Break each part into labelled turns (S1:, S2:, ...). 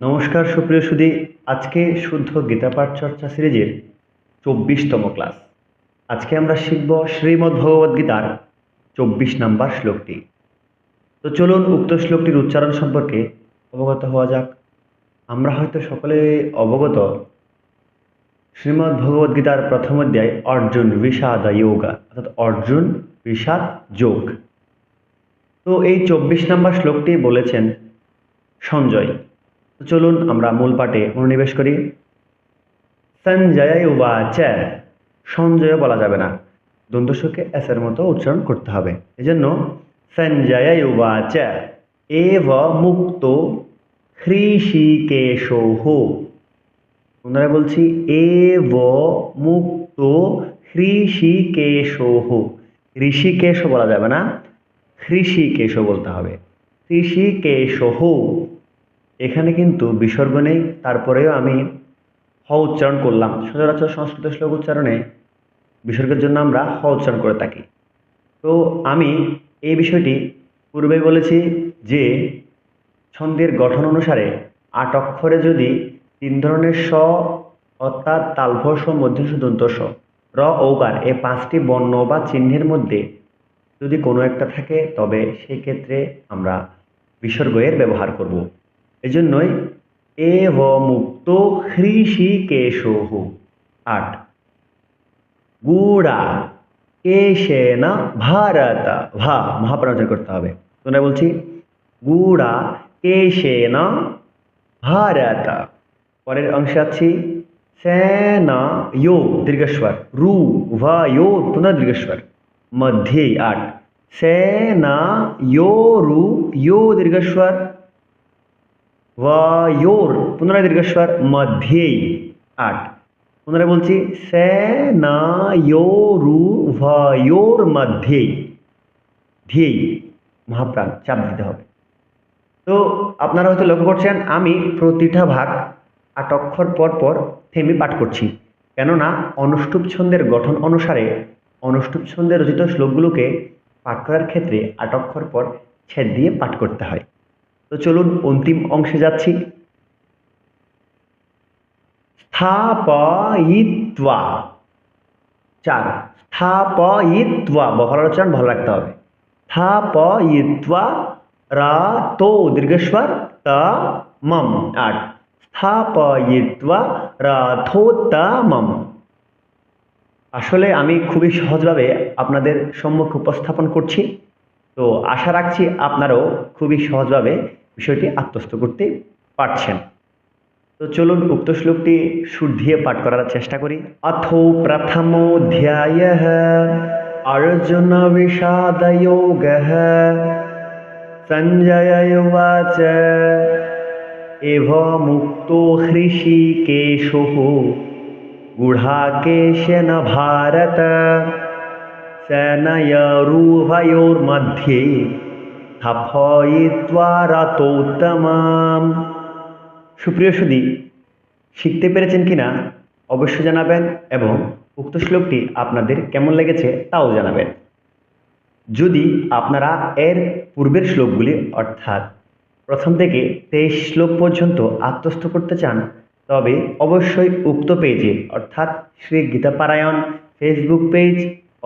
S1: নমস্কার, সুপ্রিয় সুদী আজকে শুদ্ধ গীতা পাঠ চর্চা সিরিজের চব্বিশতম ক্লাস। আজকে আমরা শিখব শ্রীমদ্ ভগবদ্গীতার চব্বিশ নম্বর শ্লোকটি। তো চলুন উক্ত শ্লোকটির উচ্চারণ সম্পর্কে অবগত হওয়া যাক। আমরা হয়তো সকলে অবগত। শ্রীমদ্ ভগবদ্গীতার প্রথম অধ্যায়, অর্জুন বিষাদ যোগা, অর্থাৎ অর্জুন বিষাদ যোগ। তো এই চব্বিশ নম্বর শ্লোকটি বলেছেন সঞ্জয়। চলুন আমরা মূল পাঠে মনোনিবেশ করি। সঞ্জয় উবাচ। সঞ্জয় বলা যাবে না। দন্তস্বকে এসের মতো উচ্চারণ করতে হবে। এজন্য সঞ্জয় উবাচ। এব মুক্ত হৃষিকেশোহ পুনরায় বলছি, এব মুক্ত হৃষিকেশোহ ঋষিকেশ বলা যাবে না, হৃষিকেশ বলতে হবে। হৃষিকেশোহ এখানে কিন্তু বিসর্গ নেই, তারপরেও আমি হ উচ্চারণ করলাম। সচরাচর সংস্কৃত শ্লোক উচ্চারণে বিসর্গের জন্য আমরা হ উচ্চারণ করে থাকি। তো আমি এই বিষয়টি পূর্বেই বলেছি যে ছন্দের গঠন অনুসারে আট অক্ষরে যদি তিন ধরনের স অর্থাৎ তালভস মধ্যস্ব দন্তস্ব র ঔকার এই পাঁচটি বর্ণ বা চিহ্নের মধ্যে যদি কোনো একটা থাকে, তবে সেই ক্ষেত্রে আমরা বিসর্গ এর ব্যবহার করব। এজন্যই এব মুক্ত হৃষিকেশোহ। আট। গুড়া কেশেন ভারত। ভা মহাপ্রাচন করতে হবে। তোমরা বলছি? গুড়া কেশেন ভারত। পরের অংশে আছি। সেন ইয়ো, দীর্ঘস্বর। রু, ভা ইয়ো, পুনঃ দীর্ঘস্বর। মধ্যে, আট। সেনা ইয়ো, রু ইয়ো, দীর্ঘস্বর। ওয়োর পুনরায় দীর্ঘস্বর মধ্যেই আট পুনরায় বলছি সে না ইয়োরু ভয়োর মধ্যেই ধেই মহাপ্রাণ চাপ দিতে হবে। তো আপনারা হয়তো লক্ষ্য করছেন, আমি প্রতিটা ভাগ আট অক্ষর পর পর থেমে পাঠ করছি। কেননা অনুষ্টুপ ছন্দের গঠন অনুসারে অনুষ্টুপ ছন্দে রচিত শ্লোকগুলোকে পাঠ করার ক্ষেত্রে আট অক্ষর পর ছেদ দিয়ে পাঠ করতে হয়। তো চলুন অন্তিম অংশে যাচ্ছি। স্থাপয়িত্বা। চার, স্থাপয়িত্বা। বহর উচ্চারণ ভালো রাখতে হবে। স্থাপয়িত্বা রা তো দীর্ঘস্বর ত মম আট, স্থাপয়িত্বা রাথোত্তমম আসলে আমি খুবই সহজভাবে আপনাদের সম্মুখ উপস্থাপন করছি। তো আশা রাখছি আপনারাও খুবই সহজভাবে বিষয়টি আত্মস্থ করতে পারছেন। তো চলুন উক্ত শ্লোকটি সুর দিয়ে পাঠ করার চেষ্টা করি। অথ প্রথমোধ্যায় অর্জুন বিষাদয়োগ সঞ্জয় উবাচ এভ মুক্ত হৃষিকেশো গুঢ়াকেশেন ভারত। सेनयरूहयोर्मध्ये स्थापयित्वा রাতোত্তমাম সুপ্রিয় সুদী শিখতে পেরেছেন কিনা অবশ্যই জানাবেন এবং উক্ত শ্লোকটি আপনাদের কেমন লেগেছে তাও জানাবেন। যদি আপনারা এর পূর্বের শ্লোকগুলি অর্থাৎ প্রথম থেকে তেইশ শ্লোক পর্যন্ত আত্মস্থ করতে চান, তবে অবশ্যই উক্ত পেজে অর্থাৎ শ্রী গীতাপারায়ণ ফেসবুক পেজ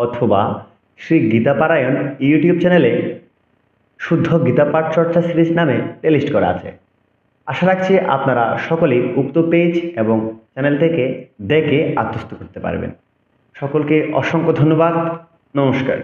S1: অথবা শ্রী গীতাপারায়ণ ইউটিউব চ্যানেলে শুদ্ধ গীতাপাঠ চর্চা সিরিজ নামে প্লেলিস্ট করা আছে। আশা রাখছি আপনারা সকলেই উক্ত পেজ এবং চ্যানেল থেকে দেখে আত্মস্থ করতে পারবেন। সকলকে অসংখ্য ধন্যবাদ। নমস্কার।